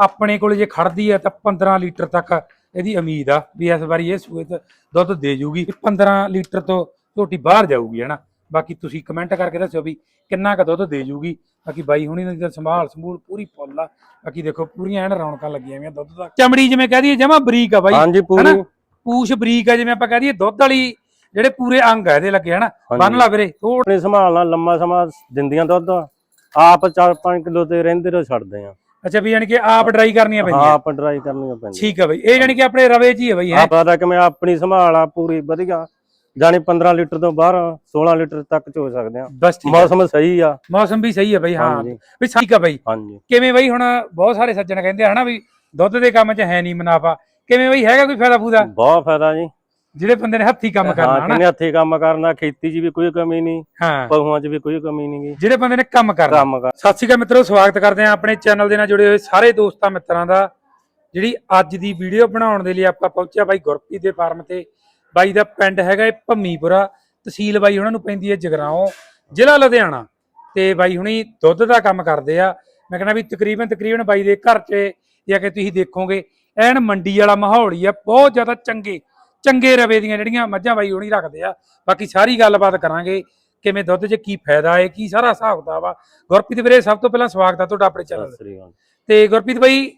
ਆਪਣੇ ਕੋਲ ਜੇ ਖੜਦੀ ਹੈ ਤਾਂ 15 ਲੀਟਰ ਤੱਕ ਇਹਦੀ ਉਮੀਦ ਆ ਵੀ ਇਸ ਵਾਰੀ ਇਹ ਸੂਏ ਤੇ ਦੁੱਧ ਦੇ ਜੂਗੀ। 15 ਲੀਟਰ ਤੋਂ ਝੋਟੀ ਬਾਹਰ ਜਾਊਗੀ ਹਨਾ ਬਾਕੀ ਤੁਸੀਂ ਕਮੈਂਟ ਕਰਕੇ ਦੱਸਿਓ ਵੀ ਕਿੰਨਾ ਕੁ ਦੁੱਧ ਦੇ ਜੂਗੀ। ਬਾਕੀ ਬਾਈ ਹੁਣੀ ਦੀ ਤਾਂ ਸੰਭਾਲ ਸੰਭੂਲ ਪੂਰੀ ਫੁੱਲ ਆ। ਬਾਕੀ ਦੇਖੋ ਪੂਰੀਆਂ ਐਨ ਰੌਣਕਾਂ ਲੱਗੀਆਂ ਹੋਈਆਂ ਦੁੱਧ ਦਾ। ਚਮੜੀ ਜਿਵੇਂ ਕਹਦੀ ਜਮਾ ਬਰੀਕ ਆ ਬਾਈ ਹਾਂਜੀ ਪੂਰੀ? ਪੂਛ ਬਰੀਕ ਆ ਜਿਵੇਂ ਆਪਾਂ ਕਹਦੀਏ ਦੁੱਧ ਵਾਲੀ ਜਿਹੜੇ ਪੂਰੇ ਅੰਗ ਆ ਇਹਦੇ ਲੱਗੇ ਹਨਾ। ਬੰਨ ਲਾ ਵੀਰੇ ਥੋੜ ਸੰਭਾਲ ਨਾਲ ਲੰਮਾ ਸਮਾਂ ਦਿੰਦੀਆਂ ਦੁੱਧ। ਆਪ 4-5 ਕਿਲੋ ਤੇ ਰਹਿੰਦੇ ਰੋ ਛੱਡਦੇ ਆ। ਅੱਛਾ ਵੀ ਯਾਨੀ ਕਿ ਆਪ ਡਰਾਈ ਕਰਨੀਆਂ ਪੈਂਦੀਆਂ। ਆਪ ਡਰਾਈ ਕਰਨੀਆਂ ਪੈਂਦੀਆਂ। ਠੀਕ ਆ ਬਈ ਇਹ ਯਾਨੀ ਕਿ ਆਪਣੇ ਰਵੇ ਚ ਹੀ ਹੈ ਬਈ ਹੈ? ਆਪ ਆਦਾ ਕਿ ਮੈਂ ਆਪਣੀ ਸੰਭਾਲ ਆ ਪੂਰੀ ਵਧੀਆ। ਜਾਨੀ 15 ਲੀਟਰ ਤੋਂ ਬਾਹਰ 16 ਲੀਟਰ ਤੱਕ ਚੋ ਸਕਦੇ ਆ। ਆ। ਮੌਸਮ ਸਹੀ ਆ। ਮੌਸਮ ਵੀ ਸਹੀ ਹੈ ਬਈ ਹਾਂ। ਵੀ ਠੀਕ ਆ ਬਈ। ਕਿਵੇਂ ਬਈ ਹੁਣ ਬਹੁਤ ਸਾਰੇ ਸੱਜਣ ਕਹਿੰਦੇ ਆ ਹਨਾ ਵੀ ਦੁੱਧ ਦੇ ਕੰਮ 'ਚ ਹੈ ਨਹੀਂ ਮੁਨਾਫਾ। ਕਿਵੇਂ ਬਈ ਹੈਗਾ ਕੋਈ ਫਾਇਦਾ ਫੂਦਾ? ਬਹੁਤ ਫਾਇਦਾ ਜੀ। ਜਿਹੜੇ ਬੰਦੇ ਨੇ ਹੱਥੀ ਕੰਮ ਕਰਨਾ ਹਾਂ ਕਿੰਨੇ ਹੱਥੀ ਕੰਮ ਕਰਨਾ ਖੇਤੀ 'ਚ ਵੀ ਕੋਈ ਕਮੀ ਨਹੀਂ ਹਾਂ। ਪਹੂਆਂ 'ਚ ਵੀ ਕੋਈ ਕਮੀ ਨਹੀਂ ਗੀ। ਜਿਹੜੇ ਬੰਦੇ ਨੇ ਕੰਮ ਕਰਨਾ। ਕੰਮ ਕਰ ਸਤਿ ਸ਼੍ਰੀ ਅਕਾਲ ਮਿੱਤਰੋ ਸਵਾਗਤ ਕਰਦੇ ਹਾਂ ਆਪਣੇ ਚੈਨਲ ਦੇ ਨਾਲ ਜੁੜੇ ਹੋਏ ਸਾਰੇ ਦੋਸਤਾਂ ਮਿੱਤਰਾਂ ਦਾ ਜਿਹੜੀ ਅੱਜ ਦੀ ਵੀਡੀਓ ਬਣਾਉਣ ਦੇ ਲਈ ਆਪਾਂ ਪਹੁੰਚਿਆ ਬਾਈ ਗੁਰਪ੍ਰੀਤ ਦੇ ਫਾਰਮ ਤੇ। ਬਾਈ ਦਾ ਪਿੰਡ ਹੈਗਾ ਇਹ ਭੰਮੀਪੁਰਾ ਤਹਿਸੀਲ ਬਾਈ ਉਹਨਾਂ ਨੂੰ ਪੈਂਦੀ ਹੈ ਜਗਰਾਉਂ ਜ਼ਿਲ੍ਹਾ ਲੁਧਿਆਣਾ। ਤੇ ਬਾਈ ਹੁਣੀ ਦੁੱਧ ਦਾ ਕੰਮ ਕਰਦੇ ਆ। ਮੈਂ ਕਹਿੰਦਾ ਵੀ ਤਕਰੀਬਨ ਤਕਰੀਬਨ ਬਾਈ ਦੇ ਘਰ 'ਚ ਜਾਂ ਕਿ ਤੁਸੀਂ ਦੇਖੋਗੇ ਐਨ ਮੰਡੀ ਵਾਲਾ ਮਾਹੌਲ ਹੀ ਆ ਬਹੁਤ ਜ਼ਿਆਦਾ ਚੰਗੇ। ਚੰਗੇ ਰਵੇ ਦੀਆਂ ਜਿਹੜੀਆਂ ਮੱਝਾਂ ਬਾਈ ਹੁਣੀ ਰੱਖਦੇ ਆ। ਬਾਕੀ ਸਾਰੀ ਗੱਲਬਾਤ ਕਰਾਂਗੇ ਕਿਵੇਂ ਦੁੱਧ 'ਚ ਕੀ ਫਾਇਦਾ ਹੈ ਕੀ ਸਾਰਾ ਹਿਸਾਬ ਕਿਤਾਬ ਆ। ਗੁਰਪ੍ਰੀਤ ਵੀਰੇ ਸਭ ਤੋਂ ਪਹਿਲਾਂ ਸਵਾਗਤ ਆ ਤੁਹਾਡਾ ਆਪਣੇ ਚੈਨਲ ਅਕਾਲ। ਤੇ ਗੁਰਪ੍ਰੀਤ ਬਾਈ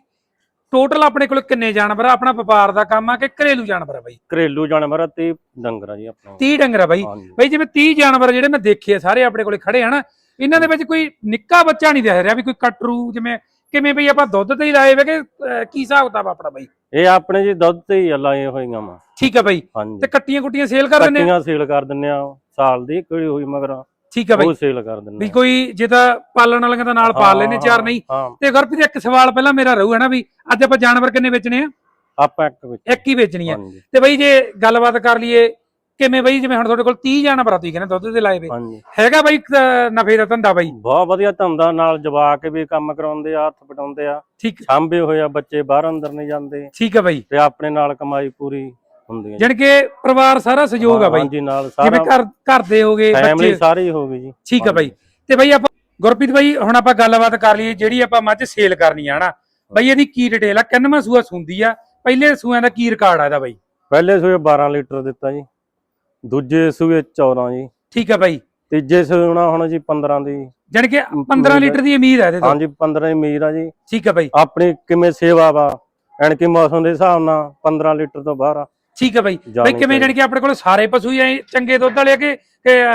ਟੋਟਲ ਆਪਣੇ ਕੋਲ ਕਿੰਨੇ ਜਾਨਵਰ ਆ? ਆਪਣਾ ਵਪਾਰ ਦਾ ਕੰਮ ਆ ਕਿ ਘਰੇਲੂ ਜਾਨਵਰ ਆ ਬਾਈ? ਘਰੇਲੂ ਜਾਨਵਰ ਤੇ ਡੰਗਰ ਆ ਜੀ ਆਪਣਾ। 30 ਡੰਗਰ ਆ ਬਾਈ। ਬਾਈ ਜਿਵੇਂ 30 ਜਾਨਵਰ ਜਿਹੜੇ ਮੈਂ ਦੇਖੇ ਆ ਸਾਰੇ ਆਪਣੇ ਕੋਲੇ ਖੜੇ ਹਨ ਇਹਨਾਂ ਦੇ ਵਿੱਚ ਕੋਈ ਨਿੱਕਾ ਬੱਚਾ ਨਹੀਂ ਦਿਖ ਰਿਹਾ ਵੀ ਕੋਈ ਕਟਰੂ ਜਿਵੇਂ ਕਿਵੇਂ ਬਈ ਆਪਾਂ ਦੁੱਧ ਤੇ ਹੀ ਲਾਏ ਵੇ ਕਿ ਅਹ, ਕੀ ਹਿਸਾਬ ਕਿਤਾਬ ਆਪਣਾ ਬਾਈ? ਇਹ ਆਪਣੇ ਜੀ ਦੁੱਧ ਤੇ ਹੀ ਲਾਏ ਹੋਈਆਂ ਵਾ। ਠੀਕ ਆ ਬਾਈ। ਹਾਂਜੀ। ਤੇ ਕੱਟੀਆਂ ਕੁੱਟੀਆਂ ਸੇਲ ਕਰ ਦਿੰਦੇ ਆ ਕੱਟੀਆਂ ਸੇਲ ਕਰ ਦਿੰਨੇ ਆ ਸਾਲ ਦੀ ਕਿਹੜੀ ਹੋਈ ਮਗਰ। ਠੀਕ ਆ ਬਾਈ। ਉਹ ਸੇਲ ਕਰ ਦਿੰਨੇ ਵੀ ਆ। ਕੋਈ ਜੇ ਤਾਂ ਪਾਲਣ ਵਾਲਿਆਂ ਦਾ ਨਾਲ ਪਾਲ ਲੈਨੇ ਚਾਰ ਨਹੀਂ। ਹਾਂ। ਤੇ ਗੁਰਪ੍ਰੀਤ ਇੱਕ ਸਵਾਲ ਪਹਿਲਾਂ ਮੇਰਾ ਰਹੂ ਹੈ ਨਾ ਵੀ ਅੱਜ ਆਪਾਂ ਜਾਨਵਰ ਕਿੰਨੇ ਵੇਚਣੇ ਆ? ਆਪਾਂ ਇੱਕ ਵਿੱਚ ਇੱਕ ਹੀ ਵੇਚਣੀ ਆ। ਹਾਂਜੀ। ਤੇ ਬਈ ਜੇ ਗੱਲਬਾਤ ਕਰ ਲਈਏ ਕਿਵੇਂ ਬਈ? ਜਿਵੇਂ ਹੁਣ ਤੁਹਾਡੇ ਕੋਲ 30 ਜਾਨਵਰ ਆ ਤੁਸੀਂ ਕਹਿੰਦੇ ਦੁੱਧ ਦੇ ਲਾਏ ਵੇ। ਹਾਂਜੀ। ਹੈਗਾ ਬਈ ਅਹ, ਨਫੇ ਦਾ ਧੰਦਾ ਬਈ? ਬਹੁਤ ਵਧੀਆ ਧੰਦਾ ਨਾਲ ਜਵਾ ਕੇ ਵੀ ਕੰਮ ਕਰਾਉਂਦੇ ਆ ਹੱਥ ਪਟਾਉਂਦੇ ਆ। ਠੀਕ। ਸਾਂਭੇ ਹੋਏ ਆ ਬੱਚੇ ਬਾਹਰ ਅੰਦਰ ਨਹੀਂ ਜਾਂਦੇ। ਠੀਕ ਆ ਬਈ। ਤੇ ਆਪਣੇ ਨਾਲ ਕਮਾਈ ਪੂਰੀ ਹੁੰਦੀ ਹੈ ਜਾਣੀ ਕਿ ਪਰਿਵਾਰ ਸਾਰਾ ਸਹਿਯੋਗ ਆ ਬਈ। ਹਾਂਜੀ ਨਾਲ ਜਿਵੇਂ ਸਾਰਾ ਘਰ ਘਰ ਦੇ ਹੋਗੇ ਫੈਮਿਲੀ ਬੱਚੇ ਸਾਰੀ ਹੋ ਗਈ ਜੀ। ਠੀਕ ਆ ਬਈ। ਤੇ ਬਈ ਆਪਾਂ ਗੁਰਪ੍ਰੀਤ ਬਈ ਹੁਣ ਆਪਾਂ ਗੱਲਬਾਤ ਕਰ ਲਈਏ ਜਿਹੜੀ ਆਪਾਂ ਮੱਝ ਸੇਲ ਕਰਨੀ ਆ ਹਨਾ? ਬਈ ਇਹਦੀ ਕੀ ਡਿਟੇਲ ਆ? ਕਿੰਨਵਾਂ ਸੂਆ ਸੁੰਦੀ ਆ? ਪਹਿਲੇ ਸੂਆਂ ਦਾ ਕੀ ਰਿਕਾਰਡ ਆ ਇਹਦਾ ਬਈ? ਪਹਿਲੇ ਸੂਏ 12 ਲੀਟਰ ਦਿੱਤਾ ਜੀ। ਦੂਜੇ ਸੂਏ 14 ਜੀ। ਠੀਕ ਆ ਬਈ ਤੀਜੇ ਸੂਣਾ ਹੁਣ ਜੀ 15 ਦੀ। ਜਾਣੀ ਕਿ 15 ਲੀਟਰ ਦੀ ਉਮੀਦ ਹੈ ਇਹਦੇ ਤੋਂ। ਹਾਂਜੀ 15 ਦੀ ਮੀਰ ਆ ਜੀ। ਠੀਕ ਆ ਬਈ ਆਪਣੀ ਕਿਵੇਂ ਸੇਵਾ ਵਾ ਐਨ ਕਿ ਮੌਸਮ ਦੇ ਹਿਸਾਬ ਨਾਲ 15 ਲੀਟਰ ਤੋਂ ਬਾਹਰ ਆ। ਠੀਕ ਆ ਬਈ ਬਈ ਕਿਵੇਂ ਜਾਣੀ ਕਿ ਆਪਣੇ ਕੋਲ ਸਾਰੇ ਪਸ਼ੂ ਹੀ ਚੰਗੇ ਦੁੱਧ ਵਾਲੇ ਆ ਕਿ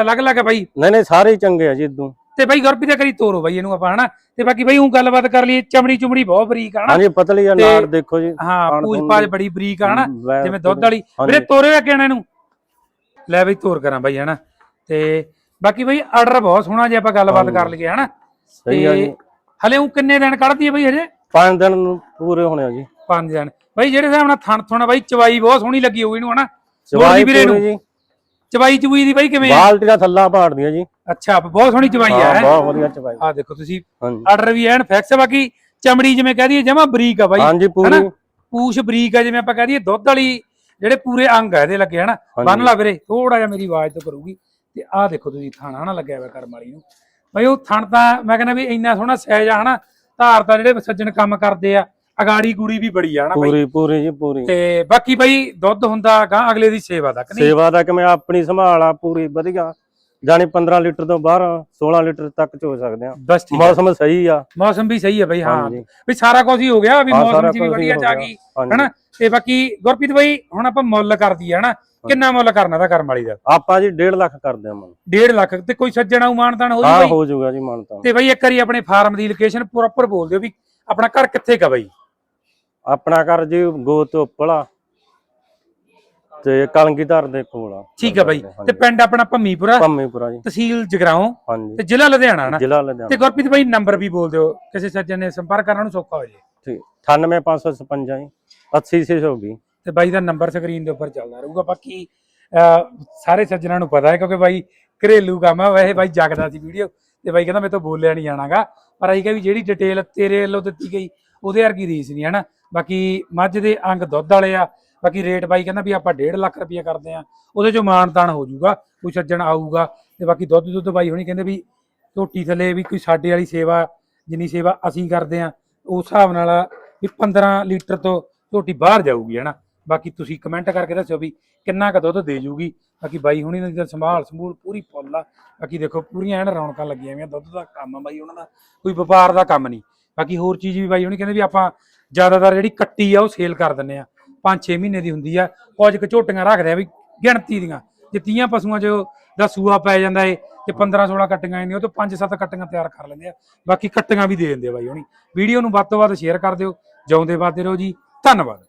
ਅਲੱਗ-ਅਲੱਗ ਆ ਬਈ ਨਹੀਂ ਨਹੀਂ ਸਾਰੇ ਹੀ ਚੰਗੇ ਆ ਜੀ ਇਦੋਂ। ਤੇ ਬਈ ਗੁਰਪ੍ਰੀਤ ਦਾ ਕਰੀ ਤੋਰੋ ਬਈ ਇਹਨੂੰ ਆਪਾਂ ਹਨਾ? ਤੇ ਬਾਕੀ ਬਈ ਉਹ ਗੱਲਬਾਤ ਕਰ ਲਈਏ ਚਮੜੀ ਚੁਮੜੀ ਬਹੁਤ ਬਰੀਕ ਆ ਹਨਾ? ਹਾਂਜੀ ਪਤਲੀ ਆ ਨਾੜ ਦੇਖੋ ਜੀ। ਹਾਂ ਖਾਣ ਪੂਜ। ਬੜੀ ਬਰੀਕ ਆ ਹਨਾ? ਜਿਵੇਂ ਦੁੱਧ ਵਾਲੀ। ਵੀਰੇ ਤੋਰੇ ਅੱਗੇ ਇਹਨਾਂ ਨੂੰ। ਲੈ ਬਈ ਤੋਰ ਕਰਾਂ ਬਈ ਹਨਾ? ਤੇ ਬਾਕੀ ਬਈ ਆਰਡਰ ਬਹੁਤ ਸੋਹਣਾ ਜੇ ਆਪਾਂ ਗੱਲਬਾਤ। ਕਰ ਲਈਏ ਹਨਾ? ਸਹੀ ਆ ਜੀ। ਹਲੇ ਉਹ ਕਿੰਨੇ ਦਿਨ ਕੱਢਦੀ ਹੈ ਬਈ ਹਜੇ? ਪੰਜ ਦਿਨ ਨੂੰ ਪੂਰੇ ਹੋਣੇ ਆ ਜੀ। ਪੰਜ ਦਿਨ। ਬਈ ਜਿਹੜੇ ਹਿਸਾਬ ਨਾਲ ਥਣ ਥੁਣਾ ਬਈ ਚਵਾਈ ਬਹੁਤ ਸੋਹਣੀ ਲੱਗੀ ਹੋਊ ਇਹਨੂੰ ਹਨਾ? ਚਵਾਈ ਵੀਰੇ ਨੂੰ। ਜੀ। ਚਵਾਈ ਚੁਈ ਦੀ ਬਈ ਕਿਵੇਂ ਆ? ਬਾਲਟੀ ਦਾ ਥੱਲਾ ਪਾੜਦੀਆਂ ਜੀ। ਅੱਛਾ ਬਹੁਤ ਸੋਹਣੀ ਚਵਾਈ ਆ ਹਾਂ ਹੈਂ? ਬਹੁਤ ਵਧੀਆ ਚਵਾਈ। ਆ ਦੇਖੋ ਤੁਸੀਂ ਆਰਡਰ ਵੀ ਐਨ ਫਿਕਸ ਆ ਬਾਕੀ ਚਮੜੀ ਜਿਵੇਂ ਕਹਦੀ ਜਮਾ ਬਰੀਕ ਆ ਬਾਈ ਹਾਂਜੀ ਪੂਰੀ? ਪੂਛ ਬਰੀਕ ਆ ਜਿਵੇਂ ਆਪਾਂ ਕਹਦੀਏ ਦੁੱਧ ਵਾਲੀ ਜਿਹੜੇ ਪੂਰੇ ਅੰਗ ਆ ਇਹਦੇ ਲੱਗੇ ਹਨਾ। ਬੰਨ ਲਾ ਵੀਰੇ ਥੋੜਾ ਜਿਹਾ ਮੇਰੀ ਆਵਾਜ਼ ਤੋਂ ਕਰੂਗੀ। ਤੇ ਆਹ ਦੇਖੋ ਤੁਸੀਂ ਥਾਣਾ ਨਾ ਲੱਗਿਆ ਹੋਇਆ ਕਰਮ ਵਾਲੀ ਨੂੰ। ਬਈ ਉਹ ਥਣ ਤਾਂ ਮੈਂ ਕਹਿੰਦਾ ਵੀ ਇੰਨਾ ਸੋਹਣਾ ਸਾਈਜ਼ ਆ ਹਨਾ? ਧਾਰ ਤਾਂ ਜਿਹੜੇ ਸੱਜਣ ਕੰਮ ਕਰਦੇ ਆ ਅਗਾੜੀ ਗੂੜੀ ਵੀ ਬੜੀ ਆ ਹਨਾ ਬਈ? ਪੂਰੀ ਪੂਰੀ ਜੀ ਪੂਰੀ। ਤੇ ਬਾਕੀ ਬਈ ਦੁੱਧ ਹੁੰਦਾ ਗਾਂ ਅਗਲੇ ਦੀ ਸੇਵਾ ਦਾ ਕਿ ਨਹੀਂ? ਸੇਵਾ ਦਾ ਕਿਵੇਂ ਆਪਣੀ ਸੰਭਾਲ ਆ ਪੂਰੀ ਵਧੀਆ। ਜਾਨੀ 15 ਲੀਟਰ ਤੋਂ ਬਾਹਰ 16 ਲੀਟਰ ਤੱਕ ਚੋ ਸਕਦੇ ਆ। ਬਸ ਠੀਕ ਆ। ਮੌਸਮ ਸਹੀ ਆ। ਮੌਸਮ ਵੀ ਸਹੀ ਹੈ ਬਈ ਹਾਂ। ਹਾਂਜੀ। ਵੀ ਸਾਰਾ ਕੁਝ ਹੀ ਹੋ ਗਿਆ ਵੀ ਹਾਂ, ਮੌਸਮ ਸਾਰਾ ਵੀ ਕੁਝ ਹੀ ਵਧੀਆ ਹੋ ਗਿਆ। ਗਈ ਹਾਂਜੀ। ਹਨਾ? ਤੇ ਬਾਕੀ ਗੁਰਪ੍ਰੀਤ ਬਈ ਹੁਣ ਆਪਾਂ ਮੁੱਲ ਕਰਦੀ ਆ ਹਨਾ? ਕਿੰਨਾ ਮੁੱਲ ਕਰਨਾ ਦਾ ਕਰਮ ਵਾਲੀ ਦਾ? ਆਪਾਂ ਜੀ 1.5 ਲੱਖ ਕਰਦੇ ਆ ਮਨ 1.5 ਲੱਖ ਤੇ ਕੋਈ ਸੱਜਣਾ ਮਾਨਤਾਨ ਹੋ ਹਾਂ ਜੂ ਬਈ? ਹੋ ਜਾਊਗਾ ਜੀ ਮਨ ਤਾਂ ਤੇ ਬਈ ਇੱਕ ਵਾਰੀ ਆਪਣੇ ਫਾਰਮ ਦੀ ਲੋਕੇਸ਼ਨ ਪ੍ਰੋਪਰ ਬੋਲ ਦਿਓ ਵੀ ਆਪਣਾ ਘਰ ਕਿੱਥੇ ਕਾ ਬਈ? ਆਪਣਾ ਘਰ ਜੀ ਗੋ ਤੋਂ ਪਲਾ ਤੇ ਕਲੰਗੀਧਰ ਦੇ ਕੋਲ ਆ। ਠੀਕ ਆ ਬਈ। ਤੇ ਪਿੰਡ ਆਪਣਾ ਭੰਮੀਪੁਰਾ? ਪੰਮੀਪੁਰਾ ਜੀ। ਤਹਿਸੀਲ ਜਗਰਾਉਂ ਹਾਂਜੀ। ਤੇ ਜ਼ਿਲ੍ਹਾ ਲੁਧਿਆਣਾ ਨਾ? ਜ਼ਿਲ੍ਹਾ ਤੇ ਲੁਧਿਆਣਾ ਗੁਰਪ੍ਰੀਤ ਬਈ ਨੰਬਰ ਵੀ ਬੋਲ ਦਿਓ। ਕਿਸੇ ਸੱਜਣ ਨੇ ਸੰਪਰਕ ਕਰਨ ਨੂੰ ਸੌਖਾ ਹੋ ਜੇ। ਠੀਕ। 98555 ਜੀ। 80620 ਤੇ ਬਾਈ ਦਾ ਨੰਬਰ ਸਕਰੀਨ ਦੇ ਉੱਪਰ ਚੱਲਦਾ ਰਹੂਗਾ। ਬਾਕੀ ਸਾਰੇ ਸੱਜਣਾਂ ਨੂੰ ਪਤਾ ਹੈ ਕਿਉਂਕਿ ਬਾਈ ਘਰੇਲੂ ਕੰਮ ਆ। ਵੈਸੇ ਬਾਈ ਜਗਦਾ ਸੀ ਵੀਡੀਓ ਤੇ ਬਾਈ ਕਹਿੰਦਾ ਮੇਰੇ ਤੋਂ ਬੋਲਿਆ ਨਹੀਂ ਜਾਣਾਗਾ। ਪਰ ਅਸੀਂ ਕਿਹਾ ਵੀ ਜਿਹੜੀ ਡਿਟੇਲ ਤੇਰੇ ਵੱਲੋਂ ਦਿੱਤੀ ਗਈ ਉਹਦੇ ਵਰਗੀ ਰੀਸ ਨਹੀਂ ਹਨਾ ਬਾਕੀ ਮੱਝ ਦੇ ਅੰਗ ਦੁੱਧ ਵਾਲੇ ਆ ਬਾਕੀ ਰੇਟ ਬਾਈ ਕਹਿੰਦਾ ਵੀ ਆਪਾਂ 1.5 ਲੱਖ ਰੁਪਇਆ ਕਰਦੇ ਆ ਉਹਦੇ ਚੋਂ ਮਾਨ ਤਾਨ ਹੋ ਜਾਊਗਾ, ਕੋਈ ਸੱਜਣ ਆਊਗਾ ਤੇ ਬਾਕੀ ਦੁੱਧ ਦੁੱਧ ਬਾਈ ਹੋਣੀ ਕਹਿੰਦੇ ਵੀ ਝੋਟੀ ਥੱਲੇ ਵੀ ਕੋਈ ਸਾਡੇ ਵਾਲੀ ਸੇਵਾ, ਜਿੰਨੀ ਸੇਵਾ ਅਸੀਂ ਕਰਦੇ ਆ ਉਸ ਹਿਸਾਬ ਨਾਲ ਵੀ 15 ਲੀਟਰ ਤੋਂ ਝੋਟੀ ਬਾਹਰ ਜਾਊਗੀ ਹਨਾ ਬਾਕੀ ਤੁਸੀਂ ਕਮੈਂਟ ਕਰਕੇ ਦੱਸਿਓ ਵੀ ਕਿੰਨਾ ਕੁ ਦੁੱਧ ਦੇ ਜੂਗੀ। ਬਾਕੀ ਬਾਈ ਹੁਣੀ ਦੀ ਸੰਭਾਲ ਸੰਭੂਲ ਪੂਰੀ ਫੁੱਲ ਆ। ਬਾਕੀ ਦੇਖੋ ਪੂਰੀਆਂ ਐਨ ਰੌਣਕਾਂ ਲੱਗੀਆਂ ਹੋਈਆਂ, ਦੁੱਧ ਦਾ ਕੰਮ ਆ ਬਾਈ ਉਹਨਾਂ ਦਾ, ਕੋਈ ਵਪਾਰ ਦਾ ਕੰਮ ਨਹੀਂ। ਬਾਕੀ ਹੋਰ ਚੀਜ਼ ਵੀ ਬਾਈ ਹੁਣੀ ਕਹਿੰਦੇ ਵੀ ਆਪਾਂ ਜ਼ਿਆਦਾਤਰ ਜਿਹੜੀ ਕੱਟੀ ਆ ਉਹ ਸੇਲ ਕਰ ਦਿੰਨੇ ਆ 5-6 ਮਹੀਨੇ ਦੀ ਹੁੰਦੀ ਆ ਕੁਝ ਕੁ ਝੋਟੀਆਂ ਰੱਖਦੇ ਆ ਵੀ ਗਿਣਤੀ ਦੀਆਂ, ਜੇ 30 ਪਸ਼ੂਆਂ 'ਚ ਦਾ ਸੂਆ ਪੈ ਜਾਂਦਾ ਏ, ਤੇ 15-16 ਕੱਟੀਆਂ ਆਉਂਦੀਆਂ ਉਹ ਤੋਂ 5-7 ਕੱਟੀਆਂ ਤਿਆਰ ਕਰ ਲੈਂਦੇ ਆ, ਬਾਕੀ ਕੱਟੀਆਂ ਵੀ ਦੇ ਦਿੰਦੇ ਆ ਬਾਈ ਹੁਣੀ। ਵੀਡੀਓ ਨੂੰ ਵੱਧ ਤੋਂ ਵੱਧ ਸ਼ੇਅਰ ਕਰ ਦਿਓ, ਜਿਉਂਦੇ ਵੱਧਦੇ ਰਹੋ ਜੀ, ਧੰਨਵਾਦ।